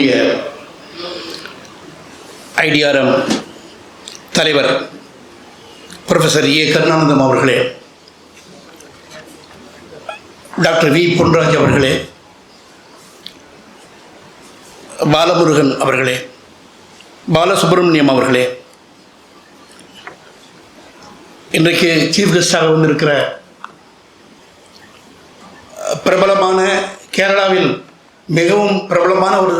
நம்முடைய ஐடிஆர்எம் தலைவர் ப்ரொஃபஸர் ஏ. கருணானந்தம் அவர்களே டாக்டர் வி. பொன்ராஜ் அவர்களே பாலமுருகன் அவர்களே பாலசுப்ரமணியம் அவர்களே இன்றைக்கு சீஃப் கெஸ்டாக வந்திருக்கிற பிரபலமான கேரளாவில் மிகவும் பிரபலமான ஒரு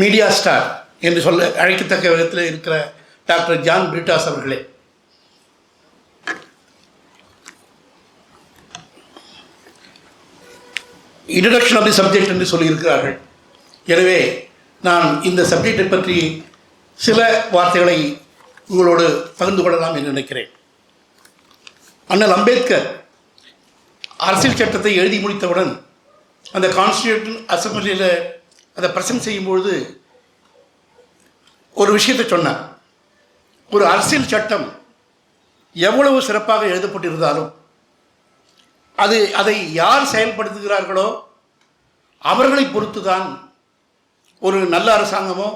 மீடியா ஸ்டார் என்று சொல்ல அழைக்கத்தக்க விதத்தில் இருக்கிற டாக்டர் ஜான் பிரிட்டாஸ் அவர்களே. இன்ட்ரடக்ஷன் ஆஃப் தி சப்ஜெக்ட் என்று சொல்லியிருக்கிறார்கள். எனவே நான் இந்த சப்ஜெக்டை பற்றி சில வார்த்தைகளை உங்களோடு பகிர்ந்து கொள்ளலாம் என்று நினைக்கிறேன். அண்ணல் அம்பேத்கர் அரசியல் சட்டத்தை எழுதி முடித்தவுடன் அந்த கான்ஸ்டியூஷன் அசம்பிளியில் அதை ப்ரெசன்ட் செய்யும்பொழுது ஒரு விஷயத்தை சொன்னார். ஒரு அரசியல் சட்டம் எவ்வளவு சிறப்பாக எழுதப்பட்டிருந்தாலும் அது அதை யார் செயல்படுத்துகிறார்களோ அவர்களை பொறுத்து தான் ஒரு நல்ல அரசாங்கமோ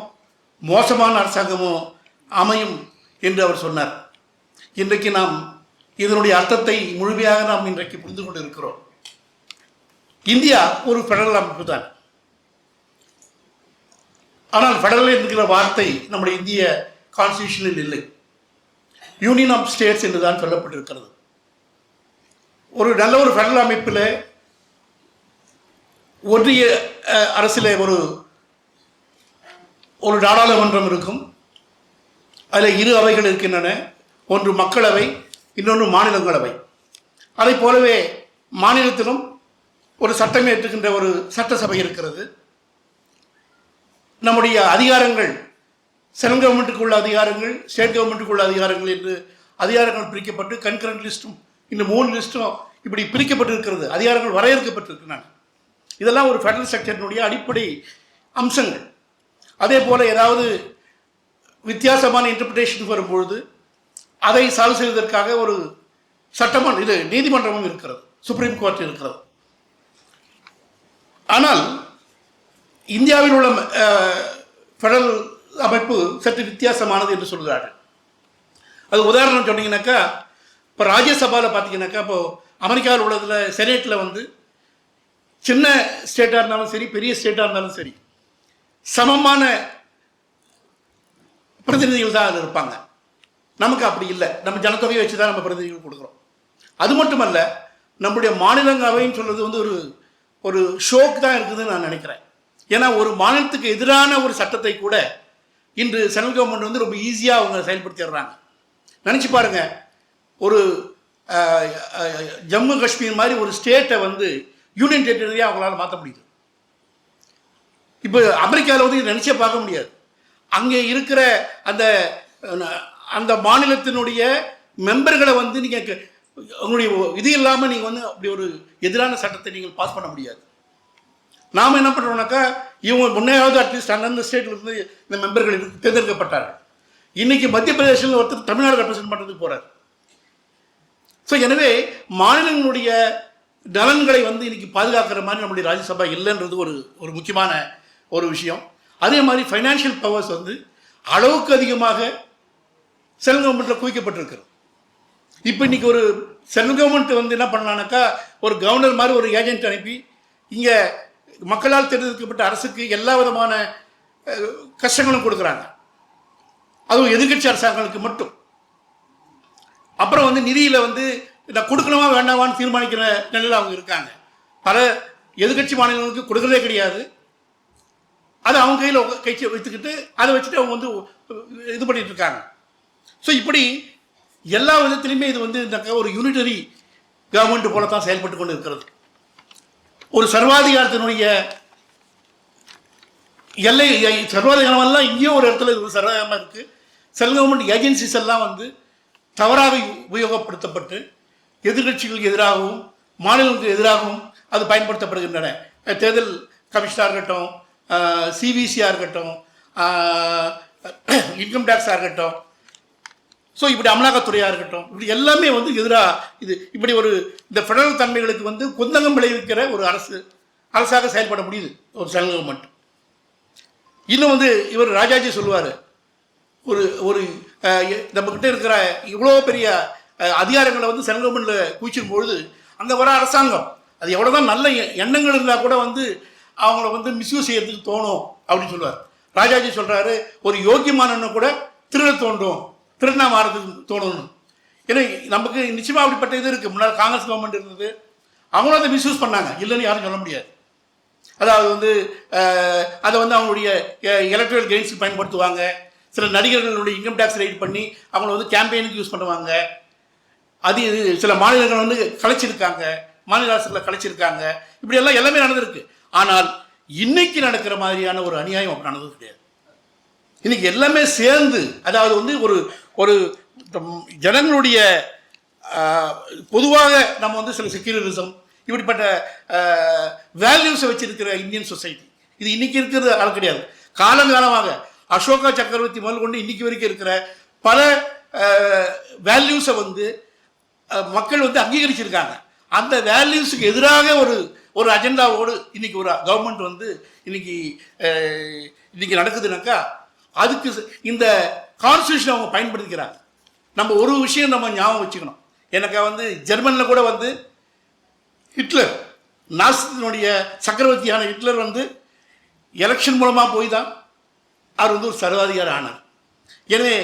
மோசமான அரசாங்கமோ அமையும் என்று அவர் சொன்னார். இன்றைக்கு நாம் இதனுடைய அர்த்தத்தை முழுமையாக நாம் இன்றைக்கு புரிந்து கொண்டு இருக்கிறோம். இந்தியா ஒரு ஃபெடரல் அமைப்பு தான் ஆனால் ஃபெடரல் என்கிற வார்த்தை நம்முடைய இந்திய கான்ஸ்டியூஷனில் இல்லை. யூனியன் ஆஃப் ஸ்டேட்ஸ் என்று தான் சொல்லப்பட்டிருக்கிறது. ஒரு நல்ல ஒரு ஃபெடரல் அமைப்பில் ஒன்றிய அரசில் ஒரு ஒரு நாடாளுமன்றம் இருக்கும். அதில் இரு அவைகள் இருக்கின்றன. ஒன்று மக்களவை இன்னொன்று மாநிலங்களவை. அதை போலவே மாநிலத்திலும் ஒரு சட்டம் ஏற்றுகின்ற ஒரு சட்டசபை இருக்கிறது. நம்முடைய அதிகாரங்கள் சென்ட்ரல் கவர்மெண்ட்டுக்கு உள்ள அதிகாரங்கள் ஸ்டேட் கவர்மெண்ட்டுக்கு உள்ள அதிகாரங்கள் என்று அதிகாரங்கள் பிரிக்கப்பட்டு கன்கரண்ட் லிஸ்ட்டும் இந்த மூணு லிஸ்ட்டும் இப்படி பிரிக்கப்பட்டிருக்கிறது. அதிகாரங்கள் வரையறுக்கப்பட்டிருக்கிறாங்க இதெல்லாம் ஒரு ஃபெடரல் ஸ்ட்ரக்சரினுடைய அடிப்படை அம்சங்கள். அதே போல் ஏதாவது வித்தியாசமான இன்டர்பிரிட்டேஷன் வரும்பொழுது அதை சால்வ் செய்வதற்காக ஒரு சட்டமன்ற இது நீதிமன்றமும் இருக்கிறது. சுப்ரீம் கோர்ட் இருக்கிறது. ஆனால் இந்தியாவில் உள்ள ஃபெடரல் அமைப்பு சற்று வித்தியாசமானது என்று சொல்கிறார்கள். அது உதாரணம் சொன்னீங்கன்னாக்கா இப்போ ராஜ்யசபாவில் பார்த்தீங்கன்னாக்கா இப்போ அமெரிக்காவில் உள்ளதில் செனேட்டில் வந்து சின்ன ஸ்டேட்டாக இருந்தாலும் சரி பெரிய ஸ்டேட்டாக இருந்தாலும் சரி சமமான பிரதிநிதிகள் தான் அதில் இருப்பாங்க. நமக்கு அப்படி இல்லை. நம்ம ஜனத்தொகையை வச்சு தான் நம்ம பிரதிநிதிகள் கொடுக்குறோம். அது மட்டுமல்ல நம்முடைய மாநிலங்களவைன்னு சொல்கிறது வந்து ஒரு ஒரு ஷோக்கு தான் இருக்குதுன்னு நான் நினைக்கிறேன். ஏன்னா ஒரு மாநிலத்துக்கு எதிரான ஒரு சட்டத்தை கூட இன்று சென்ட்ரல் கவர்மெண்ட் வந்து ரொம்ப ஈஸியாக அவங்க செயல்படுத்திடுறாங்க. நினச்சி பாருங்க ஒரு ஜம்மு காஷ்மீர் மாதிரி ஒரு ஸ்டேட்டை வந்து யூனியன் டெரிட்டரியாக அவங்களால மாற்ற முடியுது. இப்போ அமெரிக்காவில் வந்து நினச்சே பார்க்க முடியாது. அங்கே இருக்கிற அந்த அந்த மாநிலத்தினுடைய மெம்பர்களை வந்து நீங்கள் உங்களுடைய இது இல்லாமல் நீங்கள் வந்து அப்படி ஒரு எதிரான சட்டத்தை நீங்கள் பாஸ் பண்ண முடியாது. நாம் என்ன பண்ணுறோம்னாக்கா இவங்க முன்னையாவது அட்லீஸ்ட் அந்தந்த ஸ்டேட்லேருந்து இந்த மெம்பர்கள் தேர்ந்தெடுக்கப்பட்டார்கள். இன்னைக்கு மத்திய பிரதேசில் ஒருத்தர் தமிழ்நாடு ரெப்ரசென்ட் பண்ணுறதுக்கு போகிறார் ஸோ எனவே மாநிலங்களுடைய நலன்களை வந்து இன்னைக்கு பாதுகாக்கிற மாதிரி நம்முடைய ராஜ்யசபா இல்லைன்றது ஒரு ஒரு முக்கியமான ஒரு விஷயம். அதே மாதிரி ஃபைனான்ஷியல் பவர்ஸ் வந்து அளவுக்கு அதிகமாக சென்ட்ரல் கவர்மெண்ட்டில் குவிக்கப்பட்டிருக்கிறது. இப்போ இன்னைக்கு ஒரு சென்ட்ரல் கவர்மெண்ட் வந்து என்ன பண்ணலான்னாக்கா ஒரு கவர்னர் மாதிரி ஒரு ஏஜென்ட் அனுப்பி இங்கே மக்களால் தேர்ந்தெடுக்கப்பட்ட அரசுக்கு எல்லா விதமான கஷ்டங்களும் கொடுக்குறாங்க. அதுவும் எதிர்க்கட்சி அரசாங்கங்களுக்கு மட்டும். அப்புறம் வந்து நிதியில் வந்து நான் கொடுக்கணுமா வேண்டாமான்னு தீர்மானிக்கிற நிலையில் அவங்க இருக்காங்க. பல எதிர்க்கட்சி மாநிலங்களுக்கு கொடுக்கறதே கிடையாது. அதை அவங்க கையில் கைச்சி வைத்துக்கிட்டு அதை வச்சுட்டு அவங்க வந்து இது பண்ணிட்டு இருக்காங்க. ஸோ இப்படி எல்லா விதத்திலையுமே இது வந்து இந்த ஒரு யூனிட்டரி கவர்மெண்ட் போல தான் செயல்பட்டு கொண்டு இருக்கிறது. ஒரு சர்வாதிகாரத்தினுடைய எல்லை சர்வாதிகாரமெல்லாம் இங்கேயும் ஒரு இடத்துல இது சர்வாதிகாரமாக இருக்குது சென்ட்ரல் கவர்மெண்ட் ஏஜென்சிஸ் எல்லாம் வந்து தவறாக உபயோகப்படுத்தப்பட்டு எதிர்க்கட்சிகளுக்கு எதிராகவும் மாநிலங்களுக்கு எதிராகவும் அது பயன்படுத்தப்படுகின்றன. தேர்தல் கமிஷனாக இருக்கட்டும் சிபிசியாக இருக்கட்டும் இன்கம் டேக்ஸாக இருக்கட்டும் ஸோ இப்படி அமலாக்கத்துறையாக இருக்கட்டும் இப்படி எல்லாமே வந்து எதிராக இது இப்படி ஒரு இந்த ஃபெடரல் தன்மைகளுக்கு வந்து குந்தகம் விளைவிக்கிற ஒரு அரசு அரசாக செயல்பட முடியுது ஒரு சென்ட்ரல் கவர்மெண்ட் இன்னும் வந்து இவர் ராஜாஜி சொல்லுவார் ஒரு ஒரு நம்மக்கிட்ட இருக்கிற இவ்வளோ பெரிய அதிகாரங்களை வந்து சென்ட்ரல் கவர்மெண்ட்டில் குவிச்சிடும் பொழுது அங்கே வர அரசாங்கம் அது எவ்வளோ தான் நல்ல எண்ணங்கள் இருந்தால் கூட வந்து அவங்கள வந்து மிஸ்யூஸ் செய்யறதுக்கு தோணும் அப்படின்னு சொல்லுவார். ராஜாஜி சொல்கிறாரு ஒரு யோக்கியமானன்னு கூட திருட தோன்றும். திருடனா மாறதுக்கு தோணணும். ஏன்னா நமக்கு நிச்சயமாக அப்படிப்பட்ட இது இருக்குது முன்னால் காங்கிரஸ் கவர்மெண்ட் இருந்தது. அவங்களும் அதை மிஸ்யூஸ் பண்ணாங்க. இல்லைன்னு யாரும் சொல்ல முடியாது. அதாவது வந்து அதை வந்து அவங்களுடைய எலக்ட்ரல் கெயின்ஸுக்கு பயன்படுத்துவாங்க. சில நடிகர்களுடைய இன்கம் டேக்ஸ் ரைட் பண்ணி அவங்கள வந்து கேம்பெயினுக்கு யூஸ் பண்ணுவாங்க. அது இது சில மாநிலங்கள் வந்து கலைச்சிருக்காங்க. மாநில அரசுகளை கலைச்சிருக்காங்க. இப்படியெல்லாம் எல்லாமே நடந்திருக்கு. ஆனால் இன்னைக்கு நடக்கிற மாதிரியான ஒரு அநியாயம் அப்படி நடந்தது கிடையாது. இன்னைக்கு எல்லாமே சேர்ந்து அதாவது வந்து ஒரு ஒரு ஜனங்களுடைய பொதுவாக நம்ம வந்து சில செக்யூலரிசம் இப்படிப்பட்ட வேல்யூஸை வச்சிருக்கிற இந்தியன் சொசைட்டி இது இன்னைக்கு இருக்கிறது ஆள் கிடையாது. காலங்காலமாக அசோகா சக்கரவர்த்தி முதல் கொண்டு இன்னைக்கு வரைக்கும் இருக்கிற பல வேல்யூஸை வந்து மக்கள் வந்து அங்கீகரிச்சிருக்காங்க. அந்த வேல்யூஸுக்கு எதிராக ஒரு ஒரு அஜெண்டாவோடு இன்னைக்கு ஒரு கவர்மெண்ட் வந்து இன்னைக்கு இன்றைக்கி இன்னைக்கு நடக்குதுனாக்கா அதுக்கு இந்த கான்ஸ்டியூஷன் அவங்க பயன்படுத்திக்கிறாங்க. நம்ம ஒரு விஷயம் நம்ம ஞாபகம் வச்சுக்கணும். எனக்கு வந்து ஜெர்மனில் கூட வந்து ஹிட்லர் நாசத்தினுடைய சக்கரவர்த்தியான ஹிட்லர் வந்து எலெக்ஷன் மூலமாக போய் தான் அவர் வந்து ஒரு சர்வாதிகாரி ஆனார். எனவே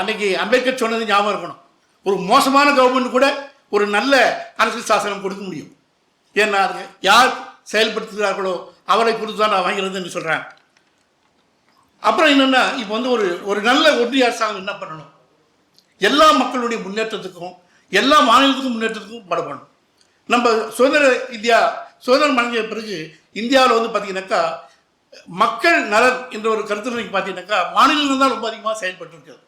அன்னைக்கு அம்பேத்கர் சொன்னது ஞாபகம் இருக்கணும். ஒரு மோசமான கவர்மெண்ட் கூட ஒரு நல்ல அரசியல் சாசனம் கொடுக்க முடியும். ஏன்னா அது யார் செயல்படுத்துகிறார்களோ அவரை பொறுத்து தான் நான் வாங்கிறது என்று அப்புறம் என்னென்னா இப்போ வந்து ஒரு ஒரு நல்ல ஒன்றிய அரசாங்கம் என்ன பண்ணணும்? எல்லா மக்களுடைய முன்னேற்றத்துக்கும் எல்லா மாநிலத்துக்கும் முன்னேற்றத்துக்கும் படப்படணும். நம்ம சுதந்திர இந்தியா சுதந்திரம் அடைஞ்ச பிறகு இந்தியாவில் வந்து பார்த்தீங்கன்னாக்கா மக்கள் நலன் என்ற ஒரு கருத்தில் பார்த்தீங்கன்னாக்கா மாநிலங்கள் தான் ரொம்ப அதிகமாக செயல்பட்டு இருக்கிறது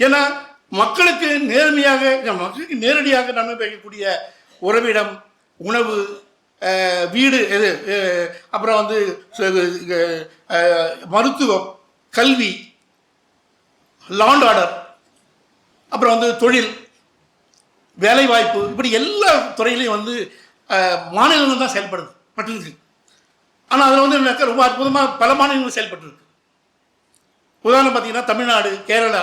ஏன்னா மக்களுக்கு நேர்மையாக மக்களுக்கு நேரடியாக நன்மை பயக்கக்கூடிய உறவிடம் உணவு வீடு இது அப்புறம் வந்து மருத்துவம் கல்வி லாண்ட் ஆர்டர் அப்புறம் வந்து தொழில் வேலைவாய்ப்பு இப்படி எல்லா துறையிலையும் வந்து மாநிலங்கள் தான் செயல்படுது பட்டிருக்கு ஆனால் அதில் வந்து ரொம்ப அற்புதமாக பல மாநிலங்கள் செயல்பட்டுருக்கு. உதாரணம் பார்த்தீங்கன்னா தமிழ்நாடு கேரளா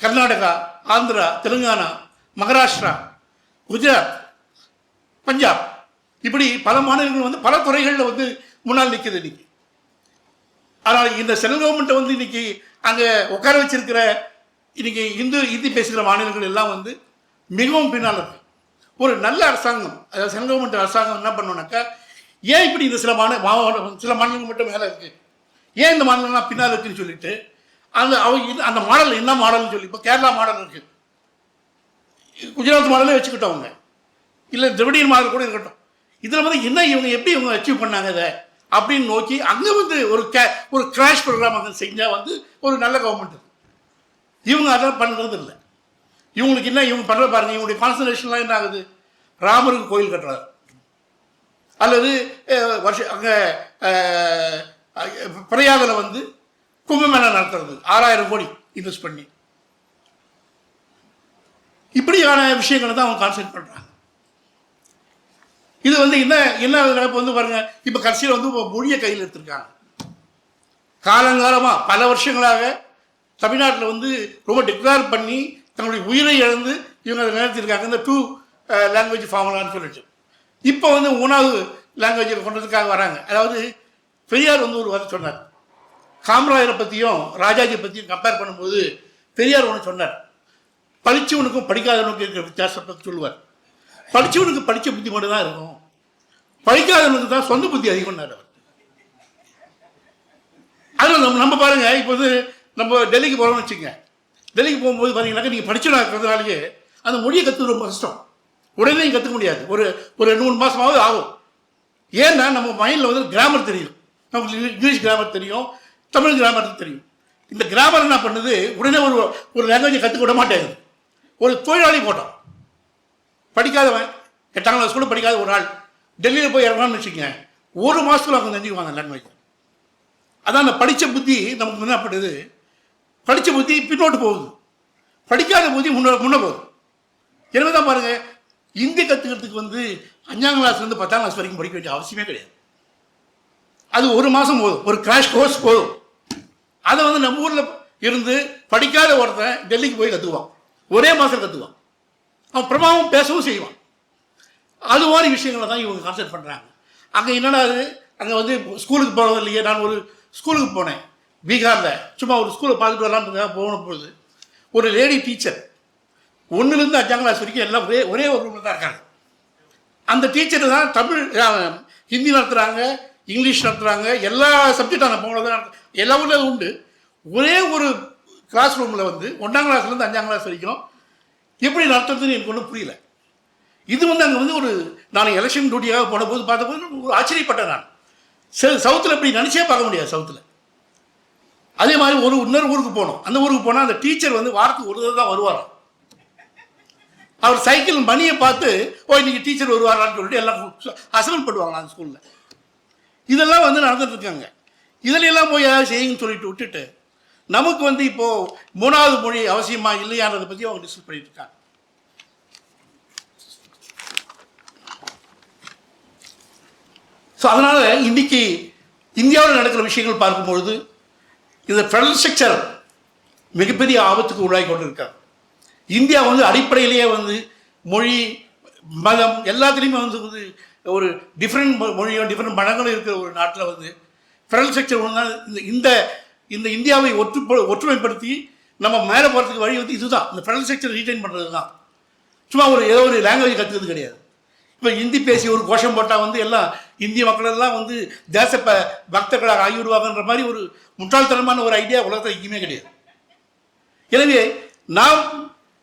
கர்நாடகா ஆந்திரா தெலுங்கானா மகாராஷ்டிரா குஜராத் பஞ்சாப். இப்படி பல மாநிலங்கள் வந்து பல துறைகளில் வந்து முன்னால் நிற்குது இன்னைக்கு. ஆனால் இந்த சென்ட்ரல் கவர்மெண்ட்டை வந்து இன்னைக்கு அங்கே உட்கார வச்சிருக்கிற இன்னைக்கு இந்து இந்தி பேசுகிற மாநிலங்கள் எல்லாம் வந்து மிகவும் பின்னால் இருக்கு ஒரு நல்ல அரசாங்கம் அதாவது சென்ட்ரல் கவர்மெண்ட் அரசாங்கம் என்ன பண்ணோம்னாக்கா ஏன் இப்படி இந்த சில மாநில மாவட்டம் சில மாநிலங்கள் மட்டும் மேலே இருக்கு? ஏன் இந்த மாநிலம்லாம் பின்னால் இருக்குன்னு சொல்லிட்டு அந்த அவங்க அந்த மாடல் என்ன மாடல்னு சொல்லி இப்போ கேரளா மாடல் இருக்கு. குஜராத் மாடலே வச்சுக்கிட்டோம் அவங்க இல்லை திரவிடியன் மாதிரி கூட இருக்கட்டும். இதில் வந்து என்ன இவங்க எப்படி இவங்க அச்சீவ் பண்ணாங்க இதை? அப்படின்னு நோக்கி அங்கே வந்து ஒரு கே ஒரு கிராஷ் ப்ரோக்ராம் அங்கே செஞ்சால் வந்து ஒரு நல்ல கவர்மெண்ட் இவங்க அதெல்லாம் பண்ணுறது இல்லை. இவங்களுக்கு என்ன இவங்க பண்ணுற பாருங்க இவங்களுடைய கான்சன்ட்ரேஷன்லாம் என்ன ஆகுது? ராமருக்கு கோயில் கட்டுறாரு. அல்லது வருஷம் வருஷ அங்கே பிரயாகில் வந்து கும்பமேளா நடத்துறது. ஆறாயிரம் கோடி இன்வெஸ்ட் பண்ணி. இப்படியான விஷயங்களை தான் அவங்க கான்சென்ட் பண்ணுறாங்க இது வந்து என்ன என்ன நடப்பு வந்து பாருங்க இப்போ கடைசியில் வந்து மொழியை கையில் எடுத்திருக்காங்க. காலங்காலமாக பல வருஷங்களாக தமிழ்நாட்டில் வந்து ரொம்ப டிக்ளேர் பண்ணி தன்னுடைய உயிரை இழந்து இவங்க அதை நிறுத்திருக்காங்க இந்த டூ லாங்குவேஜ் ஃபார்முலான்னு சொல்லிட்டு. இப்போ வந்து மூணாவது லாங்குவேஜை கொண்டதுக்காக வராங்க. அதாவது பெரியார் வந்து ஒரு வார்த்தை சொன்னார். காமராஜரை பற்றியும் ராஜாஜி பற்றியும் கம்பேர் பண்ணும்போது பெரியார் ஒன்று சொன்னார். படித்தவனுக்கும் படிக்காதவனுக்கும் இருக்கிற வித்தியாசத்தை சொல்லுவார். படித்தவனுக்கு படித்த புத்தி மட்டும் தான் இருக்கும். படிக்காதவனுக்கு தான் சொந்த புத்தி அதிகம்னார் அவர். அதில் நம்ம நம்ம பாருங்க இப்போ வந்து நம்ம டெல்லிக்கு போகிறோம்னு வச்சுங்க டெல்லிக்கு போகும்போது பார்த்தீங்கன்னாக்கா நீங்கள் படிச்சவனா இருக்கிறதுனாலேயே அந்த மொழியை கற்றுக்க ரொம்ப கஷ்டம். உடனே கற்றுக்க முடியாது. ஒரு ஒரு ரெண்டு மூணு மாதமாவது ஆகும். ஏன்னா நம்ம மைண்டில் வந்து கிராமர் தெரியும். நமக்கு இங்கிலீஷ் இங்கிலீஷ் கிராமர் தெரியும். தமிழ் கிராமர் தெரியும். இந்த கிராமர் என்ன பண்ணுது? உடனே ஒரு ஒரு லாங்குவேஜை கற்றுக்க விட மாட்டேங்குது. ஒரு தொழிலாளி போட்டோம். படிக்காதவன் எட்டாம் கிளாஸ் கூட படிக்காத ஒரு ஆள் டெல்லியில் போய் இறங்கணும்னு வச்சுக்கோங்க ஒரு மாதத்தில் அவங்க தெரிஞ்சுக்குவாங்க லாங்குவேஜ் அதான் அந்த படித்த புத்தி நமக்கு என்ன பண்ணுது படித்த புத்தி பின்னோட்டு போகுது. படிக்காத புத்தி முன்ன முன்ன போகுது. எனவே தான் பாருங்கள் இந்தி கற்றுக்கிறதுக்கு வந்து அஞ்சாம் கிளாஸ்லேருந்து பத்தாம் கிளாஸ் வரைக்கும் படிக்க வேண்டிய அவசியமே கிடையாது. அது ஒரு மாதம் போதும். ஒரு கிராஷ் கோர்ஸ் போதும். அதை வந்து நம்ம ஊரில் இருந்து படிக்காத ஒருத்தன் டெல்லிக்கு போய் கற்றுக்குவான் ஒரே மாதம் கற்றுக்குவான் அவன் பிரபாவம் பேசவும் செய்வான். அது மாதிரி விஷயங்களை தான் இவங்க கான்சென்ட் பண்ணுறாங்க அங்கே என்னடா அது அங்கே வந்து ஸ்கூலுக்கு போகிறது இல்லையே? நான் ஒரு ஸ்கூலுக்கு போனேன். பீகாரில். சும்மா ஒரு ஸ்கூலை பார்த்துட்டு வரலான்னு போன பொழுது ஒரு லேடி டீச்சர் ஒன்றுலேருந்து அஞ்சாம் கிளாஸ் வரைக்கும் எல்லாம் ஒரே ஒரே ஒரு ரூமில் தான் இருக்காங்க. அந்த டீச்சர் தான் தமிழ் ஹிந்தி நடத்துகிறாங்க இங்கிலீஷ் நடத்துகிறாங்க எல்லா சப்ஜெக்டான அங்கே போனது எல்லா ஊரில் உண்டு. ஒரே ஒரு கிளாஸ் ரூமில் வந்து ஒன்றாம் கிளாஸ்லேருந்து அஞ்சாம் கிளாஸ் வரைக்கும் எப்படி நடத்துறதுன்னு எனக்கு ஒன்றும் புரியல. இது வந்து அங்கே வந்து ஒரு நான் எலெக்ஷன் டியூட்டியாக போனபோது பார்த்தபோது ஒரு ஆச்சரியப்பட்டேன் நான். சவுத்தில் இப்படி நினச்சே பார்க்க முடியாது சவுத்தில். அதே மாதிரி ஒரு இன்னொரு ஊருக்கு போனோம். அந்த ஊருக்கு போனால் அந்த டீச்சர் வந்து வாரத்துக்கு ஒரு தடவை தான் வருவாராம். அவர் சைக்கிள் மணியை பார்த்து ஓ இன்னைக்கு டீச்சர் வருவாரான்னு சொல்லிட்டு எல்லாம் அசம்பிள் பண்ணுவாங்க அந்த ஸ்கூலில். இதெல்லாம் வந்து நடந்துட்டு இருக்காங்க. இதில் எல்லாம் போய் ஏதாவது செய்யுங்கன்னு சொல்லிட்டு விட்டுட்டு நமக்கு வந்து இப்போ மூணாவது மொழி அவசியமா இல்லையான்றதை பற்றி அவங்க டிஸ்கஸ் பண்ணிட்டு இருக்காங்க ஸோ அதனால் இன்னைக்கு இந்தியாவில் நடக்கிற விஷயங்கள் பார்க்கும்பொழுது இந்த ஃபெடரல் ஸ்ட்ரக்சர் மிகப்பெரிய ஆபத்துக்கு உள்ளாகி கொண்டிருக்காங்க இந்தியா வந்து அடிப்படையிலேயே வந்து மொழி மதம் எல்லாத்துலேயுமே வந்து வந்து ஒரு டிஃப்ரெண்ட் மொழியும் டிஃப்ரெண்ட் மதங்களும் இருக்கிற ஒரு நாட்டில் வந்து ஃபெடரல் ஸ்ட்ரக்சர் ஒன்று இந்த இந்த இந்த இந்தியாவை ஒற்று ஒற்றுமைப்படுத்தி நம்ம மேலே போகிறதுக்கு வழி வந்து இதுதான். இந்த ஃபெடரல் ஸ்ட்ரக்சர் ரீட்டைன் பண்ணுறது தான் சும்மா ஒரு ஏதோ ஒரு லாங்குவேஜ் கற்றுக்கிறது கிடையாது. இப்போ ஹிந்தி பேசி ஒரு கோஷம் போட்டால் வந்து எல்லாம் இந்திய மக்கள் எல்லாம் வந்து தேச ப பக்தர்களாக ஆகிவிடுவாங்கன்ற மாதிரி ஒரு முட்டாள்தனமான ஒரு ஐடியா உலகத்தில் எங்கேயுமே கிடையாது. எனவே நாம்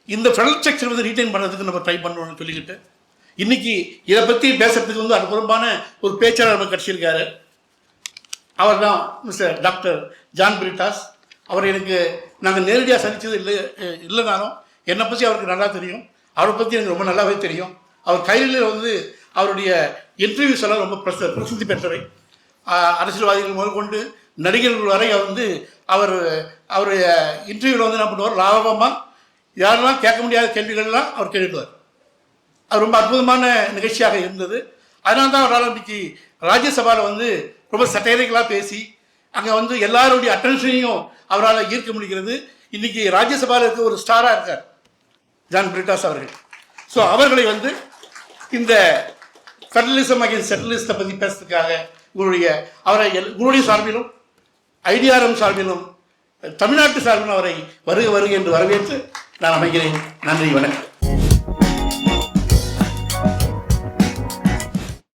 இந்த ஃபெடரல் ஸ்ட்ரக்சர் வந்து ரீட்டைன் பண்ணுறதுக்கு நம்ம ட்ரை பண்ணணும்னு சொல்லிக்கிட்டு இன்னைக்கு இதை பற்றி பேசுறதுக்கு வந்து அற்புதமான ஒரு பேச்சாளர் நம்ம கிடச்சிருக்காரு அவர் தான் மிஸ்டர் டாக்டர் ஜான் பிரிட்டாஸ் அவர் எனக்கு நாங்கள் நேரடியாக சந்தித்தது இல்லை இல்லைனாலும் என்னை பற்றி அவருக்கு நல்லா தெரியும். அவரை பற்றி எனக்கு ரொம்ப நல்லாவே தெரியும். அவர் கையில் வந்து அவருடைய இன்டர்வியூஸ் எல்லாம் ரொம்ப பிரச பிரசித்தி பெற்றவை. அரசியல்வாதிகள் முதற்கொண்டு நடிகர்கள் வரை வந்து அவர் அவருடைய இன்டர்வியூவில் வந்து என்ன பண்ணுவார்? லாபமாக யாரெல்லாம் கேட்க முடியாத கேள்விகள்லாம் அவர் கேட்டுவார் அது ரொம்ப அற்புதமான நிகழ்ச்சியாக இருந்தது. அதனால தான் அவரால் இன்னைக்கு ராஜ்யசபாவில் வந்து ரொம்ப சட்டையறைகளாக பேசி அங்கே வந்து எல்லாருடைய அட்டென்ஷனையும் அவரால் ஈர்க்க முடிகிறது. இன்னைக்கு ராஜ்யசபாவில் இருக்க ஒரு ஸ்டாராக இருக்கார் ஜான் பிரிட்டாஸ் அவர்கள். ஸோ அவர்களை வந்து இந்த ஃபெடரலிசம் அகைன் செட்டலிஸ்டை பற்றி பேசுறதுக்காக உங்களுடைய அவரை எல்- உங்களுடைய சார்பிலும் ஐடிஆர்எம் சார்பிலும் தமிழ்நாட்டு சார்பிலும் அவரை வருக வருக என்று வரவேற்று நான் அமைகிறேன். நன்றி வணக்கம்.